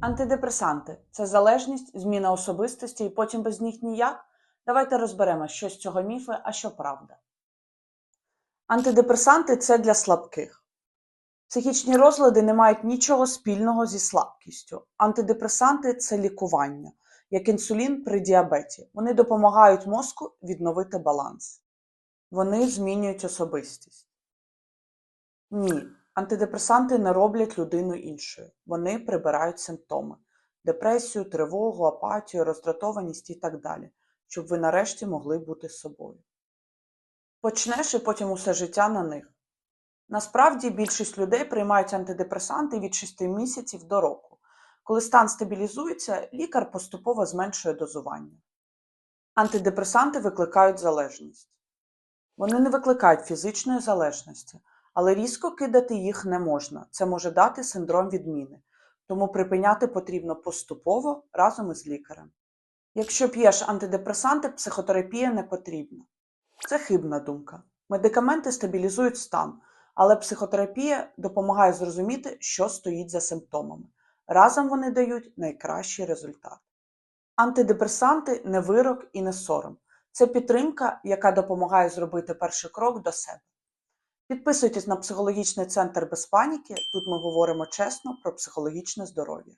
Антидепресанти це залежність, зміна особистості, і потім без них ніяк. Давайте розберемо, що з цього міфи, а що правда. Антидепресанти це для слабких. Психічні розлади не мають нічого спільного зі слабкістю. Антидепресанти це лікування, як інсулін при діабеті. Вони допомагають мозку відновити баланс. Вони змінюють особистість. Ні, антидепресанти не роблять людину іншою. Вони прибирають симптоми: депресію, тривогу, апатію, роздратованість і так далі, щоб ви нарешті могли бути собою. Почнеш і потім усе життя на них. Насправді більшість людей приймають антидепресанти від 6 місяців до року. Коли стан стабілізується, лікар поступово зменшує дозування. Антидепресанти викликають залежність. Вони не викликають фізичної залежності, але різко кидати їх не можна. Це може дати синдром відміни, тому припиняти потрібно поступово разом із лікарем. Якщо п'єш антидепресанти, психотерапія не потрібна. Це хибна думка. Медикаменти стабілізують стан, але психотерапія допомагає зрозуміти, що стоїть за симптомами. Разом вони дають найкращий результат. Антидепресанти не вирок і не сором. Це підтримка, яка допомагає зробити перший крок до себе. Підписуйтесь на психологічний центр без паніки. Тут ми говоримо чесно про психологічне здоров'я.